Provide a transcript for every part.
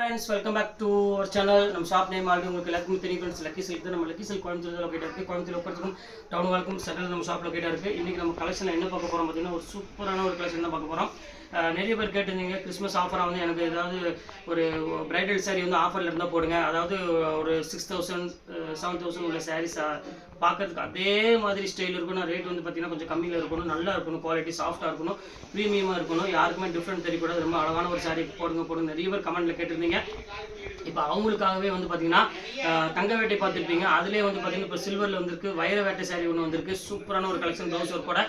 Friends welcome back to our channel நம்ம shop name already உங்களுக்கு எல்லாருக்கும் தெரியும் ஃப்ரெண்ட்ஸ் லக்கி சில்க் தான் நம்ம லக்கி சில்க் கோயம்புத்தூர் லொக்கேட் இருக்குது கோயம்புத்தூர் ஒப்பறதுக்கும் டவுன் வாழ்க்கும் செட்டில் நம்ம ஷாப் லொக்கேட் இருக்குது இன்றைக்கி நம்ம கலெக்ஷன் என்ன பார்க்க போகிறோம் பார்த்தீங்கன்னா ஒரு சூப்பரான ஒரு கலெக்ஷன் தான் பார்க்க போகிறோம் நிறைய பேர் கேட்டிருந்தீங்க கிறிஸ்மஸ் ஆஃபராக வந்து எனக்கு ஏதாவது ஒரு பிரைடல் saree வந்து ஆஃபரில் இருந்தால் போடுங்க. அதாவது ஒரு சிக்ஸ் தௌசண்ட் செவன் தௌசண்ட் உள்ள சாரீஸ் பார்க்கறதுக்கு அதே மாதிரி ஸ்டைல் இருக்கணும். ரேட் வந்து பார்த்தீங்கன்னா கொஞ்சம் கம்மியில் இருக்கணும். நல்லா இருக்கணும். குவாலிட்டி சாஃப்டாக இருக்கணும். ப்ரீமியமாக இருக்கணும். யாருக்குமே டிஃப்ரெண்ட் தெரியக்கூடாது ரொம்ப அழகான ஒரு சாரீ போடுங்க போடுங்க. நிறைய பேர் கமெண்ட்டில் கேட்டிருந்தீங்க. இப்போ அவங்களுக்காகவே வந்து பார்த்தீங்கன்னா தங்க வேட்டை பார்த்துருப்பீங்க. அதுலேயே வந்து பார்த்தீங்கன்னா இப்போ சில்வரில் வந்திருக்கு. வைர வேட்டை saree ஒன்று வந்திருக்கு. சூப்பரான ஒரு கலெக்ஷன் ப்ளவுஸ் ஒர்க்கோட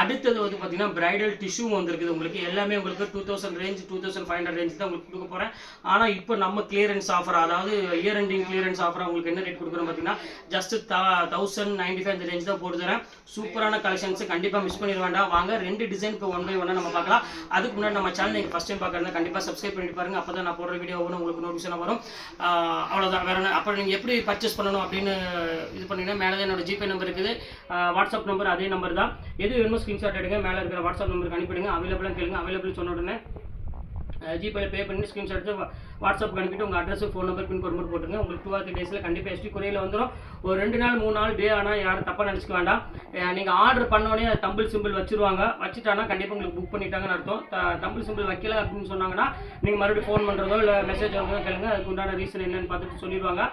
அடுத்தது வந்து பார்த்தீங்கன்னா பிரைடல் டிஷ்யூ வந்திருக்குது உங்களுக்கு. எல்லாமே உங்களுக்கு two thousand range two thousand five hundred range தான் உங்களுக்கு கொடுக்க போகிறேன் ஆனால் இப்போ நம்ம கிளியரன்ஸ் ஆஃபர் அதாவது இயர் எண்டிங் கிளியரன்ஸ் ஆஃபர் உங்களுக்கு என்ன ரேட் கொடுக்குறோம் பார்த்தீங்கன்னா ஜஸ்ட் தௌசண்ட் நைன்டி ஃபைவ் இந்த ரேஞ்ச் தான் போட்டு தரேன் சூப்பரான கலெக்ஷன்ஸ் கண்டிப்பாக மிஸ் பண்ணிட வேண்டாம். வாங்க ரெண்டு டிசைன் இப்போ ஒன் பை ஒன்னாக நம்ம பார்க்கலாம். அதுக்கு முன்னாடி நம்ம சேனல் நீங்கள் ஃபஸ்ட் டைம் பார்க்குறதா கண்டிப்பாக சப்ஸ்கிரைப் பண்ணிட்டு பாருங்க. அப்போ தான் நான் போடுற வீடியோ ஒன்று உங்களுக்கு நோட்டிஃபிகேஷன் வரும். அவ்வளோதான் அவ்வளவுதான். வேற என்ன? அப்புறம் நீங்கள் எப்படி பர்ச்சேஸ் பண்ணணும் அப்படின்னு இது பண்ணீங்கன்னா மேலே தான் என்னோட ஜிபே நம்பர் இருக்குது. வாட்ஸ்அப் நம்பர் அதே நம்பர் தான். எது வேணுமோ ஸ்க்ரீன்ஷாட் எடுங்க. மேலே இருக்கிற வாட்ஸ்அப் நம்பருக்கு அனுப்பிடுங்க. அவைலபிளாக கேளுங்க. அவைலபிள் சொன்ன உடனே ஜிபேல பே பண்ணி ஸ்க்ரீன்ஷாட் எடுத்து வாட்ஸ்அப் அனுப்பிட்டு உங்கள் அட்ரஸ் ஃபோன் நம்பர் பின் மட்டும் போட்டுருங்க. உங்களுக்கு டூ ஆர் த்ரீ டேஸில் கண்டிப்பாக எஸ்டி குறையில் வந்துடும் ஒரு ரெண்டு நாள் மூணு நாள் டே ஆனால் யாரும் தப்பாக நினச்சிக்க வேண்டாம். நீங்கள் ஆர்டர் பண்ணோடனே அது தம்பிள் சிம்பிள் வச்சுருவாங்க. வச்சுட்டானா கண்டிப்பாக உங்களுக்கு புக் பண்ணிட்டாங்கன்னு அர்த்தம். தம்பிள் சிம்பிள் வைக்கல அப்படின்னு சொன்னாங்கன்னா நீங்கள் மறுபடியும் ஃபோன் பண்ணுறதோ இல்லை மெசேஜ் வந்ததோ கேளுங்க. அதுக்கு உண்டான ரீசன் என்னன்னு பார்த்துட்டு சொல்லிடுவாங்க.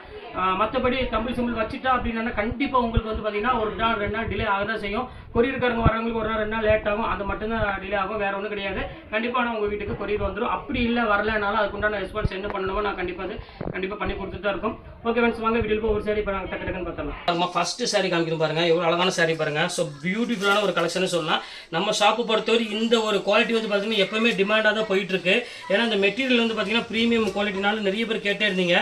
மற்றபடி தமிழ் சிம்பிள் வச்சுட்டா அப்படின்னா கண்டிப்பாக உங்களுக்கு வந்து பார்த்தீங்கன்னா ஒரு நாள் ரெண்டு நாள் டிலே ஆக தான் செய்யும். கொரியர்காரங்க வரவங்களுக்கு ஒரு நாள் ரெண்டு நாள் லேட் ஆகும். அது மட்டும்தான் டிலே ஆகும். வேறு ஒன்றும் கிடையாது. கண்டிப்பாக நான் உங்கள் வீட்டுக்கு கொரியர் வந்துடும் அப்படி இல்லை வரலனாலும் அதுக்குண்டான ரெஸ்பான்ஸ் என்ன பண்ணணுமோ நான் கண்டிப்பாக அது கண்டிப்பாக பண்ணி கொடுத்துட்டு தான் இருக்கும். ஓகே ஃப்ரெண்ட்ஸ் வாங்க வீடியோ ஒரு சாரி இப்போ நாங்கள் டக்கு டக்குன்னு பார்த்தலாம் நம்ம ஃபஸ்ட்டு சாரி காமிக்கணும் பாருங்கள் எவ்வளோ அழகான சாரி பாருங்க. ஸோ பியூட்டிஃபுல்லான ஒரு கலெக்ஷன் சொல்லலாம். நம்ம ஷாப்பு பொறுத்தவரை இந்த ஒரு குவாலிட்டி வந்து பார்த்தீங்கன்னா எப்போவுமே டிமாண்டாக தான் போயிட்டுருக்கு ஏன்னா இந்த மெட்டீரியல் வந்து பார்த்தீங்கன்னா ப்ரீமியம் குவாலிட்டினாலும் நிறைய பேர் கேட்டே இருந்தீங்க.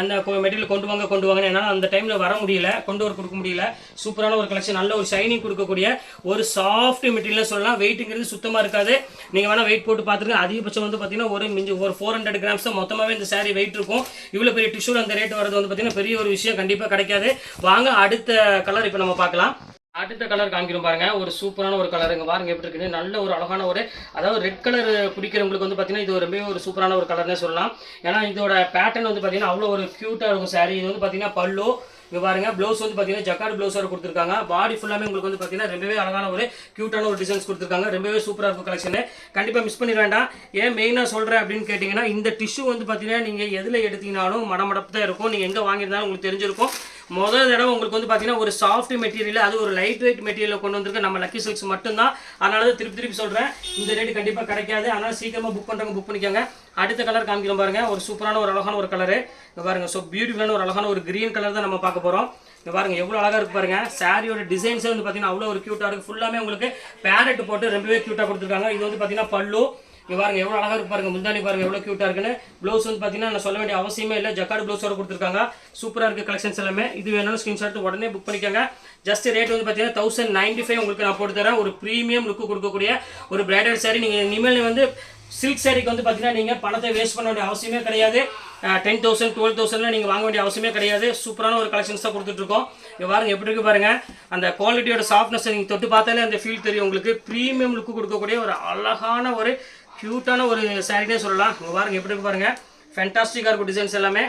அந்த மெட்டீரியல் கொண்டு வாங்க கொண்டு வாங்க என்னால் அந்த டைமில் வர முடியல. கொண்டு வர கொடுக்க முடியல. சூப்பரான ஒரு கலெக்ஷன் நல்ல ஒரு ஷைனிங் கொடுக்கக்கூடிய ஒரு சாஃப்ட் மெட்டீரியல் சொல்லலாம். வெயிட்டுங்கிறது சுத்தமாக இருக்காது. நீங்கள் வேணால் வெயிட் போட்டு பார்த்துருங்க அதிகபட்சம் வந்து பார்த்தீங்கன்னா ஒரு மிஞ்சி ஒரு ஃபோர் ஹண்ட்ரட் கிராம்ஸ் தான். மொத்தமாகவே இந்த சாரீ வெயிட் இருக்கும். இவ்வளோ பெரிய டிஷ்யூவில் அந்த ரேட் வரது வந்து பார்த்தீங்கன்னா பெரிய ஒரு விஷயம் கண்டிப்பாக கிடைக்காது. வாங்க அடுத்த கலர் இப்போ நம்ம பார்க்கலாம். அடுத்த கலர் காமிக்கிறோம் பாருங்க. ஒரு சூப்பரான ஒரு கலருங்க பாருங்க எப்படி இருக்குது நல்ல ஒரு அழகான ஒரு அதாவது ரெட் கலர் பிடிக்கிறவங்களுக்கு வந்து பார்த்தீங்கன்னா இது ஒரு ரொம்பவே ஒரு சூப்பரான ஒரு கலர்னே சொல்லலாம். ஏன்னா இதோட பேட்டர்ன் வந்து பார்த்தீங்கன்னா அவ்வளோ ஒரு க்யூட்டாக இருக்கும் சாரி இது வந்து பார்த்தீங்கன்னா பல்லு இங்க பாருங்க ப்ளவுஸ் வந்து பார்த்தீங்கன்னா ஜக்கார்ட் ப்ளவுஸோட கொடுத்துருக்காங்க. பாடி ஃபுல்லாமே உங்களுக்கு வந்து பார்த்தீங்கன்னா ரொம்பவே அழகான ஒரு க்யூட்டான ஒரு டிசைன்ஸ் கொடுத்துருக்காங்க. ரொம்பவே சூப்பராக இருக்கும் கலெக்ஷன் கண்டிப்பாக மிஸ் பண்ணிட வேண்டாம். ஏன் மெயினாக சொல்கிறேன் அப்படின்னு கேட்டிங்கன்னா இந்த டிஷ்யூ வந்து பார்த்தீங்கன்னா நீங்கள் எதில் எடுத்தீங்கனாலும் மடமடப்பு தான் இருக்கும். நீங்கள் எங்கே வாங்கியிருந்தாலும் உங்களுக்கு தெரிஞ்சிருக்கும். முதல் தடவை உங்களுக்கு வந்து பார்த்தீங்கன்னா ஒரு சாஃப்ட் மெட்டீரியல் அது ஒரு லைட் வெயிட் மெட்டீரியல் கொண்டு வந்திருக்கு. நம்ம லக்கி சில்க்ஸ் மட்டும்தான். அதனால தான் திருப்பி திருப்பி சொல்கிறேன் இந்த ரேட்டு கண்டிப்பாக கிடைக்காது. அதனால் சீக்கிரமாக புக் பண்ணுறவங்க புக் பண்ணிக்கோங்க. அடுத்த கலர் காமிக்கிறோம் பாருங்க. ஒரு சூப்பரான ஒரு அழகான ஒரு கலரு இங்க பாருங்க. ஸோ பியூட்டிஃபுல்லான ஒரு அழகான ஒரு கிரீன் கலர் தான் நம்ம பார்க்க போகிறோம் இங்கே பாருங்க எவ்வளோ அழகாக இருக்கு பாருங்க. சாரியோட டிசைன்ஸே வந்து பார்த்தீங்கன்னா அவ்வளோ ஒரு க்யூட்டாக இருக்குது ஃபுல்லாமே உங்களுக்கு பேரட் போட்டு ரொம்பவே க்யூட்டாக கொடுத்துருக்காங்க. இது வந்து பார்த்தீங்கன்னா பல்லு. இங்கே பாருங்க எவ்வளோ அழகாக இருக்கு பாருங்க. முந்தானி பாருங்க எவ்வளோ க்யூட்டாக இருக்குன்னு. ப்ளவுஸ் வந்து பார்த்தீங்கன்னா நான் சொல்ல வேண்டிய அவசியமே இல்லை. ஜக்கார்டு ப்ளவுஸோட கொடுத்துருக்காங்க. சூப்பராக இருக்குது கலெக்ஷன்ஸ் எல்லாமே. இது வேணாலும் ஸ்கிரீன்ஷாட் உடனே புக் பண்ணிக்கோங்க. ஜஸ்ட் ரேட் வந்து பார்த்தீங்கன்னா தௌசண்ட் நைன்டி ஃபைவ் உங்களுக்கு நான் போட்டு தரேன். ஒரு ப்ரீமியம் லுக்கு கொடுக்கக்கூடிய ஒரு பிரைடல் சாரி நீங்கள் இனிமேல் வந்து சில்க் சாரிக்கு வந்து பார்த்தீங்கன்னா நீங்கள் பணத்தை வேஸ்ட் பண்ண வேண்டிய அவசியமே கிடையாது. டென் தௌசண்ட் டுவெல் தௌசண்ட்ல நீங்கள் வாங்க வேண்டிய அவசியமே கிடையாது. சூப்பரான ஒரு கலெக்ஷன்ஸ் தான் கொடுத்துட்ருக்கோம். இங்கே பாருங்க எப்படி இருக்கு பாருங்கள் அந்த குவாலிட்டியோட சாஃப்ட்னஸ் நீங்கள் தொட்டு பார்த்தாலே அந்த ஃபீல் தெரியும் உங்களுக்கு. ப்ரீமியம் லுக்கு கொடுக்கக்கூடிய ஒரு அழகான ஒரு க்யூட்டான ஒரு சாரினே சொல்லலாம். இங்கே பாருங்க எப்படி இருக்கு பாருங்கள் ஃபென்டாஸ்டிக்காக இருக்கும் டிசைன்ஸ் எல்லாமே.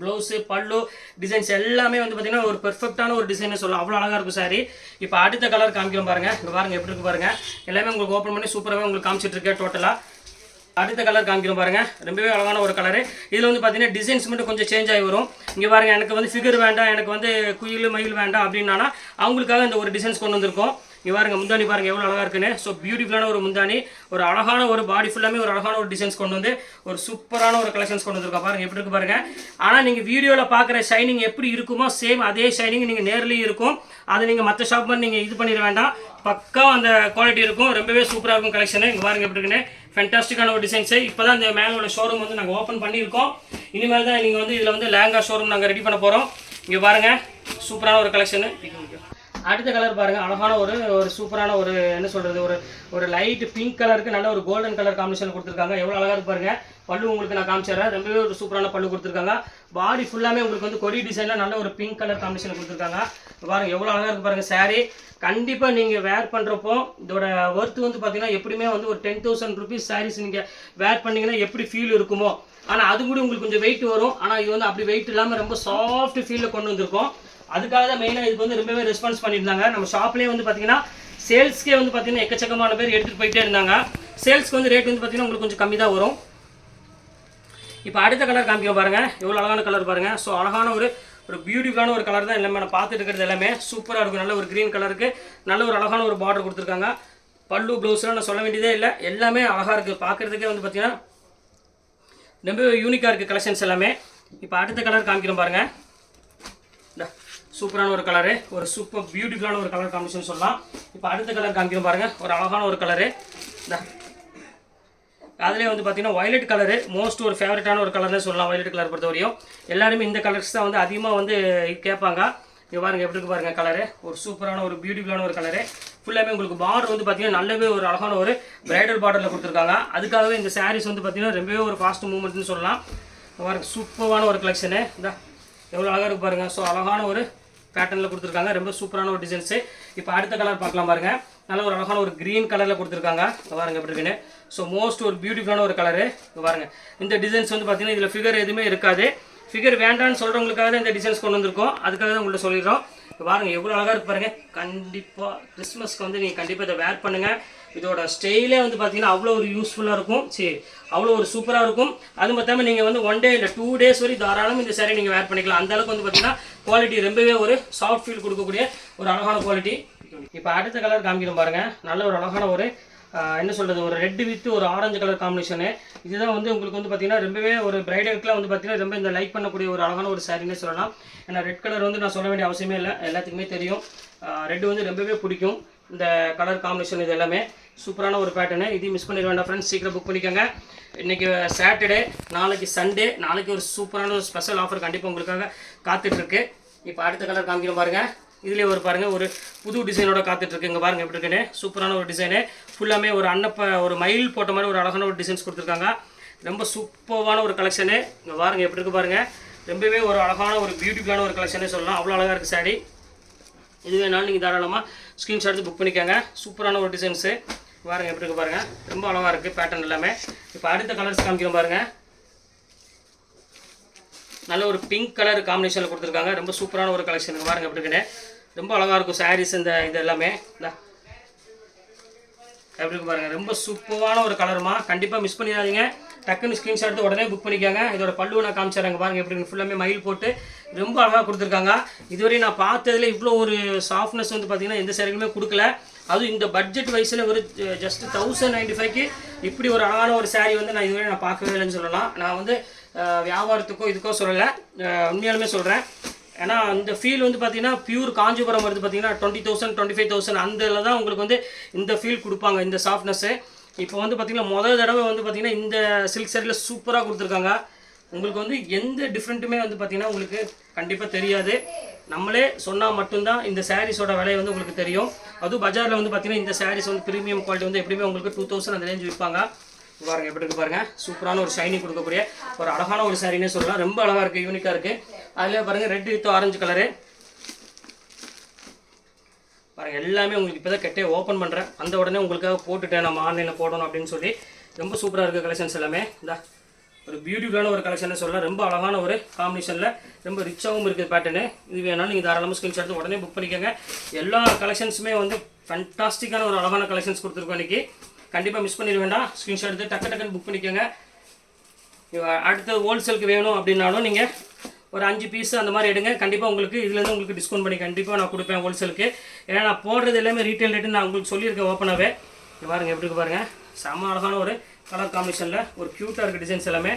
ப்ளவுஸு பல்லு டிசைன்ஸ் எல்லாமே வந்து பார்த்தீங்கன்னா ஒரு பெர்ஃபெக்டான ஒரு டிசைனே சொல்லலாம். அவ்வளோ அழகாக இருக்கும் சாரி இப்போ அடுத்த கலர் காமிக்கிறோம் பாருங்க. இங்கே பாருங்கள் எப்படி இருக்கு பாருங்கள் எல்லாமே உங்களுக்கு ஓப்பன் பண்ணி சூப்பராகவே உங்களுக்கு காமிச்சிட்ருக்கேன் டோட்டலாக அடுத்த கலர் காமிக்கிறோம் பாருங்க. ரொம்பவே அழகான ஒரு கலரு இதில் வந்து பார்த்தீங்கன்னா டிசைன்ஸ் மட்டும் கொஞ்சம் சேஞ்ச் ஆகி வரும். இங்கே பாருங்க எனக்கு வந்து ஃபிகர் வேண்டாம் எனக்கு வந்து குயில் மயில் வேண்டாம் அப்படின்னா அவங்களுக்காக இந்த ஒரு டிசைன்ஸ் கொண்டு வந்திருக்கோம். இங்கே பாருங்கள் முந்தானி பாருங்கள் எவ்வளோ அழகாக இருக்குன்னு. ஸோ பியூட்டிஃபுல்லான ஒரு முந்தானி ஒரு அழகான ஒரு பாடி ஃபுல்லாமே ஒரு அழகான ஒரு டிசைன்ஸ் கொண்டு வந்து ஒரு சூப்பரான ஒரு கலெக்ஷன்ஸ் கொண்டு வந்திருக்கோம் பாருங்கள் எப்படி இருக்கு பாருங்கள் ஆனால் நீங்கள் வீடியோவில் பார்க்குற ஷைனிங் எப்படி இருக்குமோ சேம் அதே ஷைனிங் நீங்கள் நேர்லேயும் இருக்கும். அதை நீங்கள் மற்ற ஷாப் மாதிரி நீங்கள் இது பண்ணிட வேண்டாம். பக்கா அந்த குவாலிட்டி இருக்கும். ரொம்பவே சூப்பராக இருக்கும் கலெக்ஷனு இங்கே பாருங்கள் எப்படி இருக்குன்னு. ஃபென்டாஸ்டிக்கான ஒரு டிசைன்ஸு இப்போ தான் இந்த மேனோட ஷோரூம் வந்து நாங்கள் ஓப்பன் பண்ணியிருக்கோம். இனிமேல் தான் நீங்கள் வந்து இதில் வந்து லேங்கா ஷோரூம் நாங்கள் ரெடி பண்ண போகிறோம் இங்கே பாருங்கள் சூப்பரான ஒரு கலெக்ஷனு அடுத்த கலர் பாருங்க. அழகான ஒரு ஒரு சூப்பரான ஒரு என்ன சொல்றது ஒரு ஒரு லைட் பிங்க் கலருக்கு நல்ல ஒரு கோல்டன் கலர் காம்பினேஷன் கொடுத்துருக்காங்க. எவ்வளோ அழகா இருக்கு பாருங்க. பல்லு உங்களுக்கு நான் காமிச்சிடுறேன். ரொம்பவே ஒரு சூப்பரான பல்லு கொடுத்துருக்காங்க. பாடி ஃபுல்லாமே உங்களுக்கு வந்து கொடி டிசைனில் நல்ல ஒரு பிங்க் கலர் காம்பினேஷன் கொடுத்துருக்காங்க. பாருங்க எவ்வளோ அழகா இருக்கு பாருங்க saree. கண்டிப்பா நீங்க வேர் பண்றப்போ இதோட ஒர்த் வந்து பாத்தீங்கன்னா எப்படியுமே வந்து ஒரு டென் தௌசண்ட் ருபீஸ் சாரீஸ் நீங்க வேர் பண்ணீங்கன்னா எப்படி ஃபீல் இருக்குமோ. ஆனால் அது கூட உங்களுக்கு கொஞ்சம் வெயிட் வரும். ஆனால் இது வந்து அப்படி வெயிட் இல்லாமல் ரொம்ப சாஃப்ட் ஃபீலில் கொண்டு வந்திருக்கோம். அதுக்காக தான் மெயினாக இதுக்கு வந்து ரொம்பவே ரெஸ்பான்ஸ் பண்ணியிருந்தாங்க. நம்ம ஷாப்லேயே வந்து பார்த்தீங்கன்னா சேல்ஸ்க்கே வந்து பார்த்தீங்கன்னா எக்கச்சக்கமான பேர் எடுத்துகிட்டு போயிட்டே இருந்தாங்க. சேல்ஸ்க்கு வந்து ரேட் வந்து பார்த்தீங்கன்னா உங்களுக்கு கொஞ்சம் கம்மி தான் வரும். இப்போ அடுத்த கலர் காமிக்கிறோம் பாருங்கள் எவ்வளோ அழகான கலர் பாருங்கள் ஸோ அழகான ஒரு ஒரு பியூட்டிஃபுல்லான ஒரு கலர் தான் எல்லாமே நான் பார்த்துட்டு இருக்கிறது எல்லாமே. சூப்பராக இருக்கும். நல்ல ஒரு க்ரீன் கலருக்கு நல்ல ஒரு அழகான ஒரு பார்டர் கொடுத்துருக்காங்க. பல்லு ப்ளவுஸ்லாம் நான் சொல்ல வேண்டியதே இல்லை. எல்லாமே அழகாக இருக்குது பார்க்குறதுக்கே வந்து பார்த்தீங்கன்னா ரொம்ப யூனிக்காக இருக்குது கலெக்ஷன்ஸ் எல்லாமே. இப்போ அடுத்த கலர் காமிக்கிறோம் பாருங்கள் சூப்பரான ஒரு கலரு ஒரு சூப்பர் பியூட்டிஃபுல்லான ஒரு கலர் காம்பினேஷன் சொல்லலாம். இப்போ அடுத்த கலர் காமிக்கிறோம் பாருங்கள் ஒரு அழகான ஒரு கலரு இந்த. அதுலேயே வந்து பார்த்தீங்கன்னா வயலட் கலரு மோஸ்ட் ஒரு ஃபேவரட்டான ஒரு கலர்னே சொல்லலாம் வயலட் கலர் பொறுத்தவரையும். எல்லாருமே இந்த கலர்ஸ் தான் வந்து அதிகமாக வந்து கேட்பாங்க. இங்கே பாருங்கள் எப்படி இருக்கு பாருங்கள் கலரு ஒரு சூப்பரான ஒரு பியூட்டிஃபுல்லான ஒரு கலரு ஃபுல்லாகவே உங்களுக்கு பார்டர் வந்து பார்த்தீங்கன்னா நல்லாவே ஒரு அழகான ஒரு பிரைடல் பார்டரில் கொடுத்துருக்காங்க. அதுக்காகவே இந்த சாரீஸ் வந்து பார்த்தீங்கன்னா ரொம்பவே ஒரு ஃபாஸ்ட் மூவ்மெண்ட்னு சொல்லலாம். பாருங்கள் சூப்பரான ஒரு கலெக்ஷனு இந்த. எவ்வளோ அழகாக இருக்கு பாருங்கள் ஸோ அழகான ஒரு பேட்டர்னில் கொடுத்துருக்காங்க. ரொம்ப சூப்பரான ஒரு டிசைன்ஸு இப்போ அடுத்த கலர் பார்க்கலாம் பாருங்க. நல்ல ஒரு அழகான ஒரு க்ரீன் கலரில் கொடுத்துருக்காங்க. பாருங்க எப்படி இருக்குன்னு. ஸோ மோஸ்ட் ஒரு பியூட்டிஃபுல்லான ஒரு கலரு இங்க பாருங்க. இந்த டிசைன்ஸ் வந்து பார்த்தீங்கன்னா இதில் ஃபிகர் எதுவுமே இருக்காது. ஃபிகர் வேண்டான்னு சொல்கிறவங்களுக்காக தான் இந்த டிசைன்ஸ் கொண்டு வந்திருக்கோம். அதுக்காக தான் உங்கள்ட்ட சொல்லிடுறோம். இங்க பாருங்க எவ்வளோ அழகாக இருக்கு பாருங்க. கண்டிப்பாக கிறிஸ்மஸ்க்கு வந்து நீங்கள் கண்டிப்பாக இதை வேர் பண்ணுங்கள் இதோட ஸ்டைலே வந்து பார்த்தீங்கன்னா அவ்வளோ ஒரு யூஸ்ஃபுல்லாக இருக்கும். சரி அவ்வளோ ஒரு சூப்பராக இருக்கும். அது மொத்தமாக நீங்கள் வந்து ஒன் டே இல்லை டூ டேஸ் வரை தாராளம் இந்த சேரீ நீங்கள் வேர் பண்ணிக்கலாம். அந்த அளவுக்கு வந்து பார்த்தீங்கன்னா குவாலிட்டி ரொம்பவே ஒரு சாஃப்ட் ஃபீல் கொடுக்கக்கூடிய ஒரு அழகான குவாலிட்டி இப்போ அடுத்த கலர் காமிக்கிறோம் பாருங்கள் நல்ல ஒரு அழகான ஒரு என்ன சொல்கிறது ஒரு ரெட் வித் ஒரு ஆரஞ்சு கலர் காம்பினேஷனு இதுதான் வந்து உங்களுக்கு வந்து பார்த்தீங்கன்னா ரொம்பவே ஒரு பிரைடலுக்குலாம் வந்து பார்த்தீங்கன்னா ரொம்ப இந்த லைக் பண்ணக்கூடிய ஒரு அழகான ஒரு சாரின்னு சொல்லலாம். ஏன்னா ரெட் கலர் வந்து நான் சொல்ல வேண்டிய அவசியமே இல்லை. எல்லாத்துக்குமே தெரியும். ரெட் வந்து ரொம்பவே பிடிக்கும். இந்த கலர் காம்பினேஷன் இது எல்லாமே. சூப்பரான ஒரு பேட்டர்னு இதையும் மிஸ் பண்ணிட வேண்டாம் ஃப்ரெண்ட்ஸ் சீக்கிரம் புக் பண்ணிக்கோங்க. இன்றைக்கி சாட்டர்டே நாளைக்கு சண்டே நாளைக்கு ஒரு சூப்பரான ஒரு ஸ்பெஷல் ஆஃபர் கண்டிப்பாக உங்களுக்காக காத்துட்ருக்கு. இப்போ அடுத்த கலர் காமிக்கிறோம் பாருங்கள் இதுலேயே ஒரு பாருங்கள் ஒரு புது டிசைனோட காத்துட்ருக்கு. இங்கே பாருங்கள் எப்படி இருக்குன்னு. சூப்பரான ஒரு டிசைனு ஃபுல்லாமே ஒரு அன்னப்ப ஒரு மயில் போட்ட மாதிரி ஒரு அழகான ஒரு டிசைன்ஸ் கொடுத்துருக்காங்க. ரொம்ப சூப்பரான ஒரு கலெக்ஷனு இங்கே பாருங்கள் எப்படி இருக்கு பாருங்கள் ரொம்பவே ஒரு அழகான ஒரு பியூட்டிஃபுல்லான ஒரு கலெக்ஷனே சொல்லலாம். அவ்வளோ அழகாக இருக்குது சாரி இது வேணாலும் நீங்கள் தாராளமாக ஸ்க்ரீன்ஷாட் எடுத்து புக் பண்ணிக்கோங்க. சூப்பரான ஒரு டிசைன்ஸு பாருங்கள் எப்படி இருக்கு பாருங்கள் ரொம்ப அழகாக இருக்குது பேட்டர்ன் எல்லாமே. இப்போ அடுத்த கலர்ஸ் காமிக்கிறோம் பாருங்கள் நல்ல ஒரு பிங்க் கலர் காம்பினேஷனில் கொடுத்துருக்காங்க. ரொம்ப சூப்பரான ஒரு கலெக்ஷன் பாருங்கள் எப்படி இருக்குன்னு. ரொம்ப அழகாக இருக்கும் சாரீஸ் இந்த இது எல்லாமே. எப்படி இருக்கு பாருங்க ரொம்ப சூப்பரான ஒரு கலருமா கண்டிப்பாக மிஸ் பண்ணிடாதீங்க. டக்குன்னு ஸ்க்ரீன்ஷாட் எடுத்து உடனே புக் பண்ணிக்காங்க. இதோட பல்லு நான் காமிச்சிடறாங்க பாருங்கள் எப்படி ஃபுல்லாமே மயில் போட்டு ரொம்ப அழகாக கொடுத்துருக்காங்க. இதுவரை நான் பார்த்ததுல இவ்வளோ ஒரு சாஃப்ட்னஸ் வந்து பார்த்தீங்கன்னா எந்த சேரீலுமே கொடுக்கல. அதுவும் இந்த பட்ஜெட் வயசில் ஒரு ஜஸ்ட் தௌசண்ட் நைன்டி ஃபைவ்க்கு இப்படி ஒரு அழகான ஒரு saree வந்து நான் இதுவரை நான் பார்க்கவே இல்லைன்னு சொல்லலாம். நான் வந்து வியாபாரத்துக்கோ இதுக்கோ சொல்லலை. உண்மையாலுமே சொல்கிறேன் ஏன்னா இந்த ஃபீல் வந்து பார்த்தீங்கன்னா பியூர் காஞ்சிபுரம் வருது பார்த்தீங்கன்னா twenty thousand twenty five thousand அந்த இதில் தான் உங்களுக்கு வந்து இந்த ஃபீல் கொடுப்பாங்க இந்த சாஃப்ட்னஸ்ஸு இப்போ வந்து பார்த்தீங்கன்னா முதல் தடவை வந்து பார்த்தீங்கன்னா இந்த சில்க் சாரியில் சூப்பராக கொடுத்துருக்காங்க. உங்களுக்கு வந்து எந்த டிஃப்ரெண்ட்டுமே வந்து பார்த்தீங்கன்னா உங்களுக்கு கண்டிப்பாக தெரியாது. நம்மளே சொன்னால் மட்டும்தான் இந்த சாரீஸோட விலை வந்து உங்களுக்கு தெரியும். அதுவும் பஜாரில் வந்து பார்த்தீங்கன்னா இந்த சாரீஸ் வந்து ப்ரீமியம் குவாலிட்டி வந்து எப்படியுமே உங்களுக்கு டூ தௌசண்ட் அந்த ரேஞ்ச் விற்பாங்க பாருங்கள் எப்படி இருக்கு பாருங்க. சூப்பரான ஒரு ஷைனிங் கொடுக்கக்கூடிய ஒரு அழகான ஒரு சாரினே சொல்லலாம். ரொம்ப அழகாக இருக்குது யூனிக்காக இருக்குது அதுல பாருங்கள் ரெட் வித் ஆரஞ்சு கலரு பாருங்கள் எல்லாமே உங்களுக்கு இப்போ தான் கெட்டே ஓப்பன் பண்ணுறேன் அந்த உடனே உங்களுக்காக போட்டுட்டேன். நம்ம ஆன்லைனில் போடணும் அப்படின்னு சொல்லி. ரொம்ப சூப்பராக இருக்குது கலெக்ஷன்ஸ் எல்லாமே. இந்த. ஒரு பியூட்டிஃபுல்லான ஒரு கலெக்ஷன் சொல்லலாம். ரொம்ப அழகான ஒரு காம்பினேஷனில் ரொம்ப ரிச்சாகவும் இருக்குது பேட்டர்னு இது வேணாலும் நீங்கள் தாராளமாக ஸ்கிரீன்ஷாட் எடுத்து உடனே புக் பண்ணிக்கோங்க. எல்லா கலெக்ஷன்ஸுமே வந்து ஃபண்டாஸ்டிக்கான ஒரு அழகான கலெக்ஷன்ஸ் கொடுத்துருக்கோம் இன்றைக்கி கண்டிப்பாக மிஸ் பண்ணிட வேண்டாம். ஸ்க்ரீன்ஷாட் எடுத்து டக்கு டக்குன்னு புக் பண்ணிக்கோங்க. அடுத்தது அடுத்து ஹோல்சேலுக்கு வேணும் அப்படின்னாலும் நீங்கள் ஒரு அஞ்சு பீஸ் அந்த மாதிரி எடுங்க. கண்டிப்பாக உங்களுக்கு இதுலேருந்து உங்களுக்கு டிஸ்கவுண்ட் பண்ணி கண்டிப்பாக நான் கொடுப்பேன் ஹோல்சேலுக்கு ஏன்னா நான் போடுறது எல்லாமே ரீட்டைல் ரேட்டு நான் உங்களுக்கு சொல்லியிருக்கேன் ஓப்பனாகவே பாருங்கள் எப்படி பாருங்கள் செம செம்ம அழகான ஒரு கலர் காம்பினேஷனில் ஒரு க்யூட்டாக இருக்குது டிசைன்ஸ் எல்லாமே.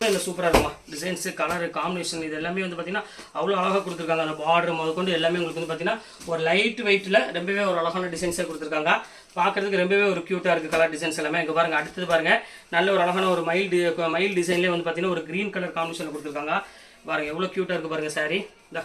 இந்த சூப்பராக இருக்குமா? டிசைன்ஸு கலரு காம்பினேஷன் இது எல்லாமே வந்து பார்த்தீங்கன்னா அவ்வளோ அழகாக கொடுத்துருக்காங்க. அந்த பார்டர் முதற்கொண்டு எல்லாமே உங்களுக்கு வந்து பார்த்தீங்கன்னா ஒரு லைட் வெயிட்டில் ரொம்பவே ஒரு அழகான டிசைன்ஸே கொடுத்துருக்காங்க. பார்க்கறதுக்கு ரொம்பவே ஒரு க்யூட்டாக இருக்குது கலர் டிசைன்ஸ் எல்லாமே. இங்கே பாருங்கள் அடுத்தது பாருங்கள் நல்ல ஒரு அழகான ஒரு மைல் டி மைல் டிசைன்லேயே வந்து பார்த்தீங்கன்னா ஒரு க்ரீன் கலர் காம்பினேஷன் கொடுத்துருக்காங்க. பாருங்கள் எவ்வளோ க்யூட்டாக இருக்குது பாருங்கள் சாரி இந்த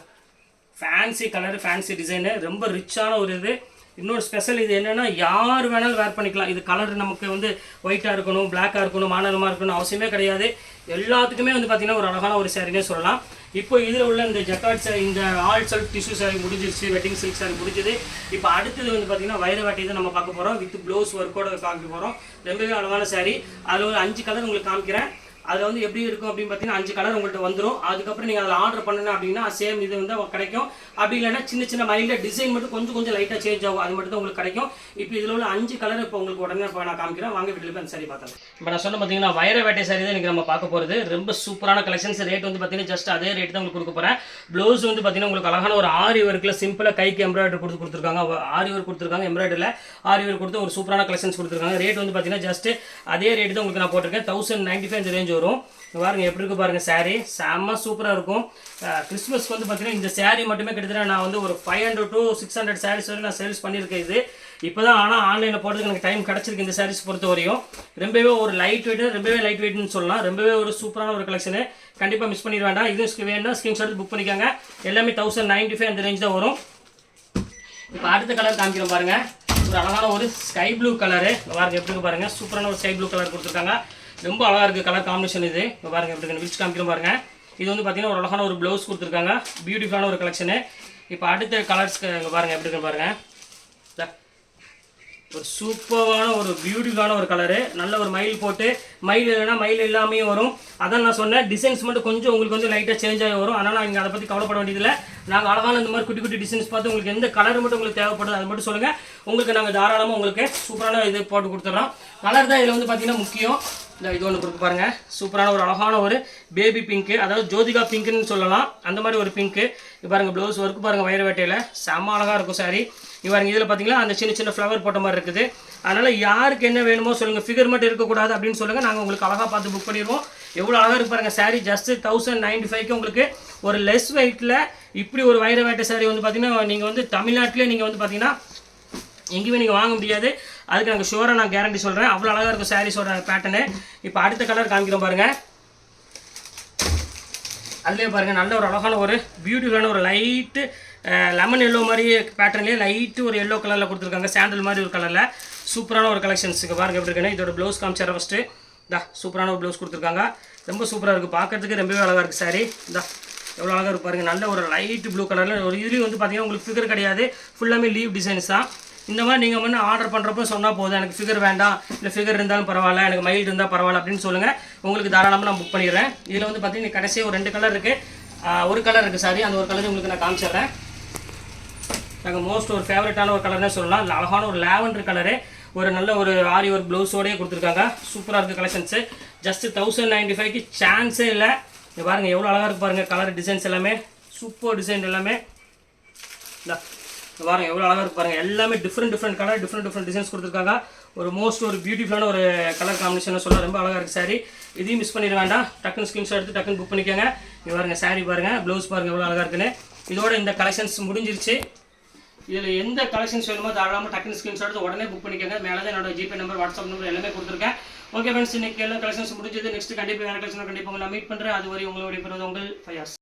ஃபேன்சி கலரு ஃபேன்சி டிசைனு ரொம்ப ரிச்சான ஒரு இது. இன்னொரு ஸ்பெஷல் இது என்னென்னா யார் வேணாலும் வேர் பண்ணிக்கலாம். இது கலர் நமக்கு வந்து ஒயிட்டாக இருக்கணும் பிளாக்காக இருக்கணும் மாநிலமாக இருக்கணும் அவசியமே கிடையாது. எல்லாத்துக்குமே வந்து பார்த்திங்கன்னா ஒரு அழகான ஒரு சேரீனே சொல்லலாம். இப்போ இதில் உள்ள இந்த ஜக்காட் சாரி இந்த ஆல் செல்ஃப் டிஷ்யூ சாரி முடிஞ்சிருச்சு வெட்டிங் சில்க் சாரி முடிஞ்சது. இப்போ அடுத்தது வந்து பார்த்தீங்கன்னா வைர வாட்டி தான் நம்ம பார்க்க போகிறோம் வித் ப்ளவுஸ் ஒர்க்கோட காமிக்க போகிறோம் ரொம்பவே அழகான சாரி அதில் ஒரு அஞ்சு கலர் உங்களுக்கு காமிக்கிறேன். அதில் வந்து எப்படி இருக்கும் அப்படின்னு பார்த்தீங்கன்னா அஞ்சு கலர் உங்கள்கிட்ட வந்துடும் அதுக்கப்புறம் நீங்கள் அதில் ஆர்டர் பண்ணணும் அப்படின்னா சேம் இது வந்து கிடைக்கும். அப்படி இல்லைன்னா சின்ன சின்ன மைல்டாக டிசைன் மட்டும் கொஞ்சம் கொஞ்சம் லைட்டாக சேஞ்ச் ஆகும். அது மட்டும் தான் உங்களுக்கு கிடைக்கும். இப்போ இதில் உள்ள அஞ்சு கலர் இப்போ உங்களுக்கு உடனே இப்போ நான் காமிக்கிறேன். வாங்க வீட்டில் போய் அந்த saree பார்த்தேன் இப்போ நான் சொன்ன பார்த்தீங்கன்னா வைர வேட்டை saree தான் இன்றைக்கி நம்ம பார்க்க போகிறது ரொம்ப சூப்பரான கலெக்ஷன்ஸ் ரேட் வந்து பார்த்தீங்கன்னா ஜஸ்ட் அதே ரேட் தான் உங்களுக்கு கொடுக்க போகிறேன் ப்ளவுஸ் வந்து பார்த்தீங்கன்னா உங்களுக்கு அழகான ஒரு ஆரி ஒர்க்கில் சிம்பிளாக கைக்கு எம்ப்ராய்டரி கொடுத்து கொடுத்துருக்காங்க. ஆரி ஒர்க் கொடுத்துருக்காங்க. எம்ப்ராய்டரியில் ஆரி ஒர்க் கொடுத்து ஒரு சூப்பரான கலெக்ஷன்ஸ் கொடுத்துருக்காங்க. ரேட் வந்து பார்த்தீங்கன்னா ஜஸ்ட் அதே ரேட் தான் உங்களுக்கு நான் போட்டிருக்கேன். Thousand ninety five range range வரும். பாருங்கள் பாருங்க எப்படி இருக்கு பாருங்க சாரீ செம்ம சூப்பராக இருக்கும். கிறிஸ்மஸ் கிறிஸ்மஸ்க்கு வந்து பார்த்தீங்கன்னா இந்த சாரீ மட்டுமே கிட்டத்தட்ட நான் வந்து ஒரு five hundred to six hundred saris வரை நான் சேல்ஸ் பண்ணியிருக்கேன் இது. இப்போ தான் ஆனால் ஆன்லைனில் போடுறதுக்கு எனக்கு டைம் கிடச்சிருக்கு இந்த சாரீஸ் பொறுத்த வரையும். ரொம்பவே ஒரு லைட் வெயிட் ரொம்பவே லைட் வெயிட்னு சொல்லலாம். ரொம்பவே ஒரு சூப்பரான ஒரு கலெக்ஷனு கண்டிப்பாக மிஸ் பண்ணிட வேண்டாம். இது வேணும்னா ஸ்கிரீன்ஷாட் புக் பண்ணிக்கோங்க. எல்லாமே தௌசண்ட் நைன்ட்டி ஃபைவ் அந்த ரேஞ்ச் தான் வரும். இப்போ அடுத்த கலர் காமிக்கிறோம் பாருங்க. ஒரு அழகான ஒரு ஸ்கை ப்ளூ கலரு வாருங்க எப்படி பாருங்கள் பாருங்க. சூப்பரான ஒரு ஸ்கை ப்ளூ கலர் கொடுத்துருக்காங்க. ரொம்ப அழகாக இருக்குது கலர் காம்பினேஷன் இது. இப்போ பாருங்கள் எப்படி இருக்கு விரிச்சு காமிக்கிற பாருங்க. இது வந்து பார்த்தீங்கன்னா ஒரு அழகான ஒரு ப்ளவுஸ் கொடுத்துருக்காங்க. பியூட்டிஃபுல்லான ஒரு கலெக்ஷனு இப்போ அடுத்த கலர்ஸ்க்கு இங்க பாருங்க எப்படி இருக்குன்னு பாருங்கள் ஒரு சூப்பரான ஒரு பியூட்டிஃபுல்லான ஒரு கலரு நல்ல ஒரு மயில் போட்டு மயில் இல்லைன்னா மயில் இல்லாமையும் வரும். அதான் நான் சொன்னேன் டிசைன்ஸ் மட்டும் கொஞ்சம் உங்களுக்கு வந்து லைட்டாக சேஞ்ச் ஆகி வரும். ஆனால் நான் நீங்கள் அதை பற்றி கவலைப்பட வேண்டியதில்லை. நாங்கள் அழகான இந்த மாதிரி குட்டி குட்டி டிசைன்ஸ் பார்த்து உங்களுக்கு எந்த கலர் மட்டும் உங்களுக்கு தேவைப்படுது அதை மட்டும் சொல்லுங்கள் உங்களுக்கு நாங்கள் தாராளமாக உங்களுக்கு சூப்பரான இது போட்டு கொடுத்துட்றோம் கலர் தான் இதில் வந்து பார்த்தீங்கன்னா முக்கியம். இந்த இது ஒன்று கொடுத்து பாருங்க. சூப்பரான ஒரு அழகான ஒரு பேபி பிங்க்கு அதாவது ஜோதிகா பிங்க்குன்னு சொல்லலாம். அந்த மாதிரி ஒரு பிங்க்கு இப்போ பாருங்கள் ப்ளவுஸ் ஒர்க்கு பாருங்கள் வயிறு வேட்டையில். செம்ம அழகாக இருக்கும் சாரி இது இதில் பார்த்தீங்களா அந்த சின்ன சின்ன ஃப்ளவர் போட்ட மாதிரி இருக்குது. அதனால் யாருக்கு என்ன வேணுமோ சொல்லுங்கள் ஃபிகர் மட்டும் இருக்கக்கூடாது அப்படின்னு சொல்லுங்கள் நாங்கள் உங்களுக்கு அழகாக பார்த்து புக் பண்ணிடுவோம். எவ்வளோ அழகாக இருப்பாருங்க பாருங்க சாரி ஜஸ்ட் தௌசண்ட் நைன்டி ஃபைவ்க்கு உங்களுக்கு ஒரு லெஸ் வெயிட்டில் இப்படி ஒரு வைர வேட்டை சாரி வந்து பார்த்தீங்கன்னா நீங்கள் வந்து தமிழ்நாட்டிலே நீங்கள் வந்து பார்த்தீங்கன்னா எங்கேயுமே நீங்கள் வாங்க முடியாது. அதுக்கு நாங்கள் ஷுவராக நான் கேரண்டி சொல்கிறேன் அவ்வளோ அழகாக இருக்கும் சாரீஸோட பேட்டர்னு இப்போ அடுத்த கலர் காமிக்கிறோம் பாருங்கள் அதுலேயே பாருங்கள் நல்ல ஒரு அழகான ஒரு பியூட்டிஃபுல்லான ஒரு லைட்டு லெமன் எல்லோ மாதிரி பேட்டர்ன்லேயே லைட்டு ஒரு எல்லோ கலரில் கொடுத்துருக்காங்க. சாண்டல் மாதிரி ஒரு கலரில் சூப்பரான ஒரு கலெக்ஷன்ஸுக்கு பாருங்க எப்படி இருக்குன்னு. இதோட ப்ளவுஸ் காமிச்சார ஃபஸ்ட்டு இந்தா சூப்பரான ஒரு ப்ளவுஸ் கொடுத்துருக்காங்க. ரொம்ப சூப்பராக இருக்குது பார்க்குறதுக்கு ரொம்பவே அழகாக இருக்குது சாரி இந்தா எவ்வளோ அழகாக இருக்கு பாருங்கள் நல்ல ஒரு லைட் ப்ளூ கலரில் ஒரு இதுலேயும் வந்து பார்த்தீங்கன்னா உங்களுக்கு ஃபிகர் கிடையாது. ஃபுல்லாமே லீவ் டிசைன்ஸ் தான். இந்த மாதிரி நீங்கள் முன்னே ஆர்டர் பண்ணுறப்போ சொன்னால் போதும். எனக்கு ஃபிகர் வேண்டாம். இல்லை ஃபிகர் இருந்தாலும் பரவாயில்ல. எனக்கு மைல்டு இருந்தால் பரவாயில்ல அப்படின்னு சொல்லுங்கள் உங்களுக்கு தாராளமாக நான் புக் பண்ணிடுறேன். இதில் வந்து பார்த்தீங்கன்னா கடைசியாக ஒரு ரெண்டு கலர் இருக்குது ஒரு கலர் இருக்குது சாரி அந்த ஒரு கலர் உங்களுக்கு நான் காமிச்சிடுறேன். நாங்கள் மோஸ்ட் ஒரு ஃபேவரட்டான ஒரு கலர்னே சொல்லலாம். அழகான ஒரு லாவெண்டர் கலரு ஒரு நல்ல ஒரு ஆரி ஒரு ப்ளவுஸோடய கொடுத்துருக்காங்க. சூப்பராக இருக்குது கலெக்ஷன்ஸு ஜஸ்ட் தௌசண்ட் நைன்டி ஃபைவ்க்கு சான்ஸே இல்லை. இங்கே பாருங்கள் எவ்வளோ அழகாக இருக்கு பாருங்கள் கலர் டிசைன்ஸ் எல்லாமே. சூப்பர் டிசைன் எல்லாமே. பாருங்கள் எவ்வளோ அழகாக இருக்கு பாருங்கள் எல்லாமே different different colour different different designs கொடுத்துருக்காங்க. ஒரு மோஸ்ட் ஒரு பியூட்டிஃபுல்லான ஒரு கலர் காம்பினேஷன் சொல்ல ரொம்ப அழகாக இருக்குது சாரி இதையும் மிஸ் பண்ணிட வேண்டாம். டக்குன்னு ஸ்கிரீன்ஷாட் எடுத்து டக்குன்னு புக் பண்ணிக்கோங்க. இங்க பாருங்கள் சாரி பாருங்கள் ப்ளவுஸ் பாருங்கள் எவ்வளோ அழகாக இருக்குன்னு. இதோட இந்த கலெக்ஷன்ஸ் முடிஞ்சிருச்சு. இதில் எந்த கலெக்ஷன்ஸ் வேணுமோ தாராளமாக டக்குன்னு ஸ்கிரீன்ஷாட் எடுத்து உடனே புக் பண்ணிக்கோங்க. மேலே தான் என்னோட ஜிபே நம்பர் வாட்ஸ்அப் நம்பர் எல்லாமே கொடுத்துருக்கேன். ஓகே ஃப்ரெண்ட்ஸ் இன்னைக்கு எல்லா கலெக்ஷன்ஸ் முடிஞ்சது. நெக்ஸ்ட் கண்டிப்பாக வேறு கலெக்ஷன் கண்டிப்பாக நான் மீட் பண்ணுறேன் அது வரை உங்களுடைய பிறகு உங்கள் ஃபயாஸ்